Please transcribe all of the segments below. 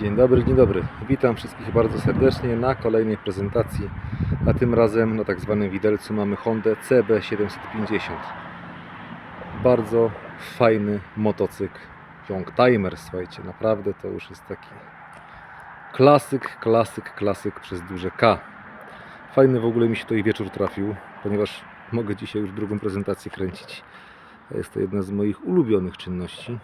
Dzień dobry, dzień dobry. Witam wszystkich bardzo serdecznie na kolejnej prezentacji, a tym razem na tak zwanym widelcu mamy Hondę CB750. Bardzo fajny motocykl, Young Timer, słuchajcie, naprawdę to już jest taki klasyk, klasyk, klasyk przez duże K. Fajny w ogóle mi się tutaj wieczór trafił, ponieważ mogę dzisiaj już drugą prezentację kręcić. Jest to jedna z moich ulubionych czynności.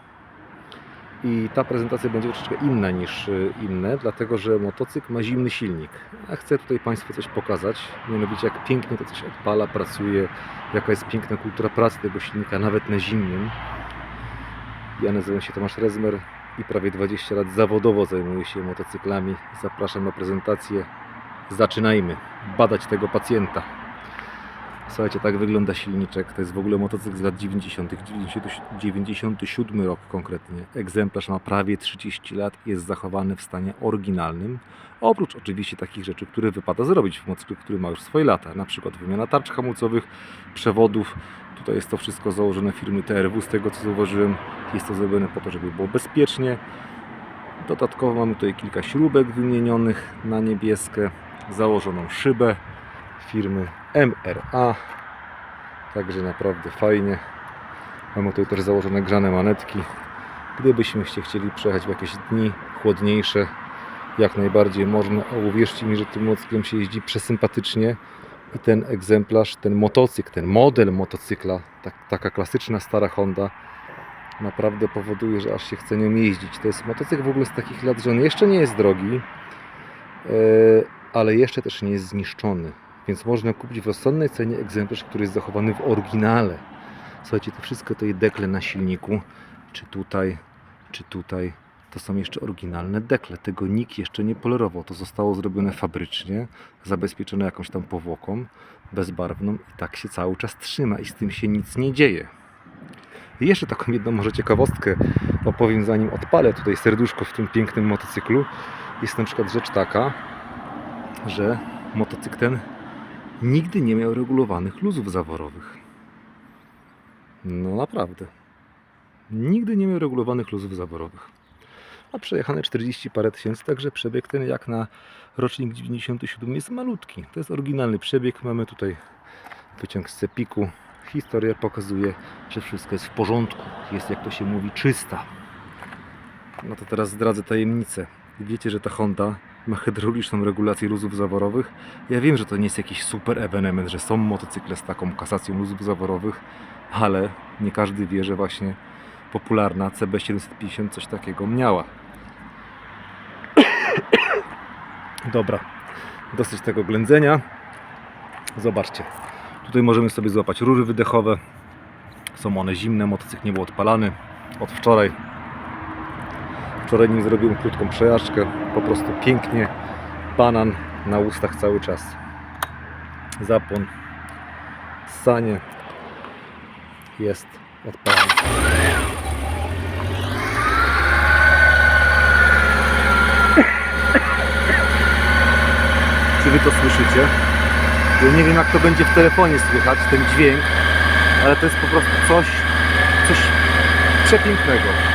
I ta prezentacja będzie troszeczkę inna niż y, inne, dlatego że motocykl ma zimny silnik. A chcę tutaj Państwu coś pokazać, mianowicie jak pięknie to coś odpala, pracuje, jaka jest piękna kultura pracy tego silnika, nawet na zimnym. Ja nazywam się Tomasz Rezmer i prawie 20 lat zawodowo zajmuję się motocyklami. Zapraszam na prezentację. Zaczynajmy badać tego pacjenta. Słuchajcie, tak wygląda silniczek. To jest w ogóle motocykl z lat 90., 90 97 rok konkretnie. Egzemplarz ma prawie 30 lat i jest zachowany w stanie oryginalnym. Oprócz oczywiście takich rzeczy, które wypada zrobić w motocyklu, który ma już swoje lata. Na przykład wymiana tarcz hamulcowych, przewodów. Tutaj jest to wszystko założone firmy TRW, z tego co zauważyłem. Jest to zrobione po to, żeby było bezpiecznie. Dodatkowo mamy tutaj kilka śrubek wymienionych na niebieskie, założoną szybę firmy MRA. Także naprawdę fajnie. Mamy tutaj też założone grzane manetki. Gdybyśmy się chcieli przejechać w jakieś dni chłodniejsze, jak najbardziej można. A uwierzcie mi, że tym motocyklem się jeździ przesympatycznie. I ten egzemplarz, ten motocykl, ten model motocykla, tak, taka klasyczna stara Honda, naprawdę powoduje, że aż się chce nią jeździć. To jest motocykl w ogóle z takich lat, że on jeszcze nie jest drogi, e, ale jeszcze też nie jest zniszczony. Więc można kupić w rozsądnej cenie egzemplarz, który jest zachowany w oryginale. Słuchajcie, to wszystko to dekle na silniku, czy tutaj, czy tutaj, to są jeszcze oryginalne dekle. Tego nikt jeszcze nie polerował. To zostało zrobione fabrycznie, zabezpieczone jakąś tam powłoką bezbarwną i tak się cały czas trzyma i z tym się nic nie dzieje. I jeszcze taką jedną może ciekawostkę opowiem zanim odpalę tutaj serduszko w tym pięknym motocyklu. Jest na przykład rzecz taka, że motocykl ten nigdy nie miał regulowanych luzów zaworowych. No naprawdę. Nigdy nie miał regulowanych luzów zaworowych. A przejechane 40 parę tysięcy, także przebieg ten jak na rocznik 97 jest malutki. To jest oryginalny przebieg. Mamy tutaj wyciąg z cepiku. Historia pokazuje, że wszystko jest w porządku. Jest, jak to się mówi, czysta. No to teraz zdradzę tajemnicę. Wiecie, że ta Honda ma hydrauliczną regulację luzów zaworowych. Ja wiem, że to nie jest jakiś super ewenement, że są motocykle z taką kasacją luzów zaworowych, ale nie każdy wie, że właśnie popularna CB750 coś takiego miała. Dobra, dosyć tego ględzenia. Zobaczcie, tutaj możemy sobie złapać rury wydechowe. Są one zimne, motocykl nie był odpalany od wczoraj. Wczoraj nim zrobiłem krótką przejażdżkę. Po prostu pięknie. Banan na ustach cały czas. Zapłon. Sanie. Jest odpalany. Czy wy to słyszycie? Ja nie wiem jak to będzie w telefonie słychać, ten dźwięk, ale to jest po prostu coś, coś przepięknego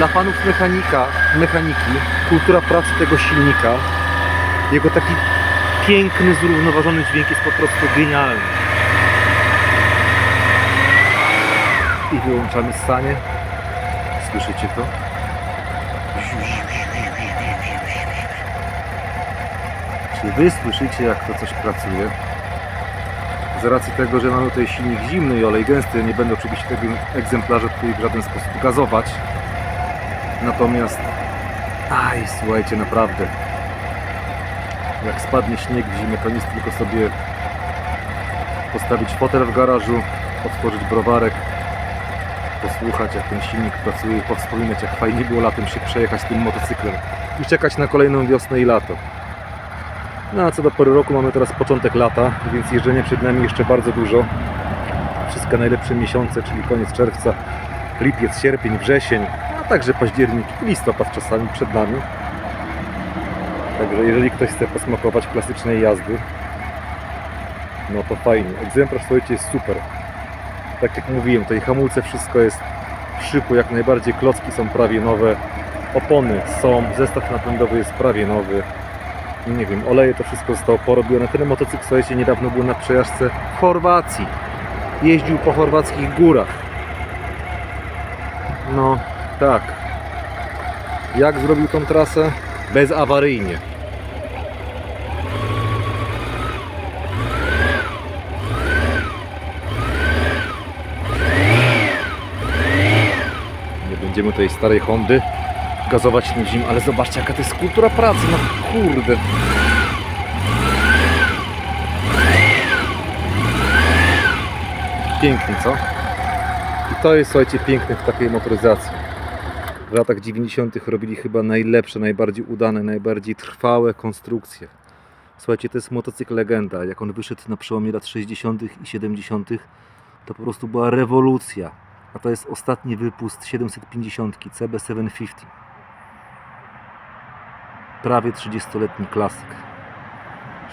dla fanów mechanika, mechaniki, kultura pracy tego silnika, jego taki piękny, zrównoważony dźwięk jest po prostu genialny. I wyłączamy stanie. Słyszycie to? Czy wy słyszycie jak to coś pracuje? Z racji tego, że mamy tutaj silnik zimny i olej gęsty, nie będę oczywiście tego egzemplarza tutaj w żaden sposób gazować. Natomiast, aj, słuchajcie, naprawdę, jak spadnie śnieg w zimę, to nic, tylko sobie postawić fotel w garażu, otworzyć browarek, posłuchać jak ten silnik pracuje i powspominać jak fajnie było latem się przejechać tym motocyklem i czekać na kolejną wiosnę i lato. No a co do pory roku mamy teraz początek lata, więc jeżdżenia przed nami jeszcze bardzo dużo. Wszystkie najlepsze miesiące, czyli koniec czerwca, lipiec, sierpień, wrzesień, także październik i listopad czasami przed nami. Także jeżeli ktoś chce posmakować klasycznej jazdy, no to fajnie. Egzemplarz słuchajcie jest super. Tak jak mówiłem, tutaj hamulce wszystko jest w szyku jak najbardziej, klocki są prawie nowe. Opony są, zestaw napędowy jest prawie nowy. Nie wiem, oleje to wszystko zostało porobione. Ten motocykl, słuchajcie, niedawno był na przejażdżce w Chorwacji. Jeździł po chorwackich górach. No, tak. Jak zrobił tą trasę? Bezawaryjnie. Nie będziemy tej starej Hondy gazować tym zim, ale zobaczcie jaka to jest kultura pracy, no kurde. Pięknie, co? I to jest, słuchajcie, piękne w takiej motoryzacji. W latach 90. robili chyba najlepsze, najbardziej udane, najbardziej trwałe konstrukcje. Słuchajcie, to jest motocykl legenda. Jak on wyszedł na przełomie lat 60. i 70., to po prostu była rewolucja. A to jest ostatni wypust 750 CB750. Prawie 30-letni klasyk.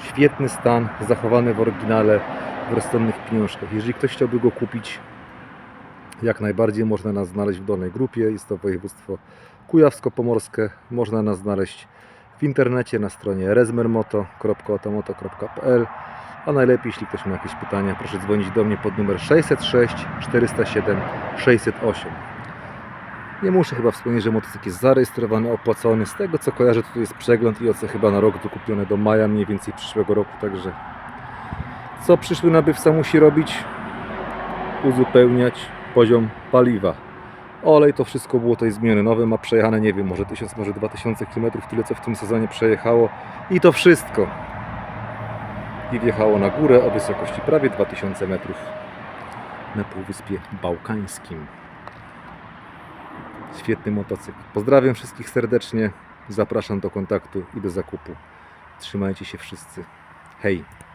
Świetny stan, zachowany w oryginale w rozsądnych pieniążkach. Jeżeli ktoś chciałby go kupić, jak najbardziej można nas znaleźć w dolnej grupie. Jest to województwo kujawsko-pomorskie. Można nas znaleźć w internecie na stronie rezmermoto.otomoto.pl a najlepiej, jeśli ktoś ma jakieś pytania, proszę dzwonić do mnie pod numer 606 407 608. Nie muszę chyba wspomnieć, że motocykl jest zarejestrowany, opłacony. Z tego co kojarzę, to jest przegląd i OC chyba na rok wykupione do maja mniej więcej przyszłego roku, także co przyszły nabywca musi robić? Uzupełniać poziom paliwa. Olej to wszystko było tutaj zmienione, nowe ma przejechane, nie wiem, może 1000, może 2000 km, tyle co w tym sezonie przejechało i to wszystko i wjechało na górę o wysokości prawie 2000 metrów na Półwyspie Bałkańskim. Świetny motocykl. Pozdrawiam wszystkich serdecznie. Zapraszam do kontaktu i do zakupu. Trzymajcie się wszyscy. Hej!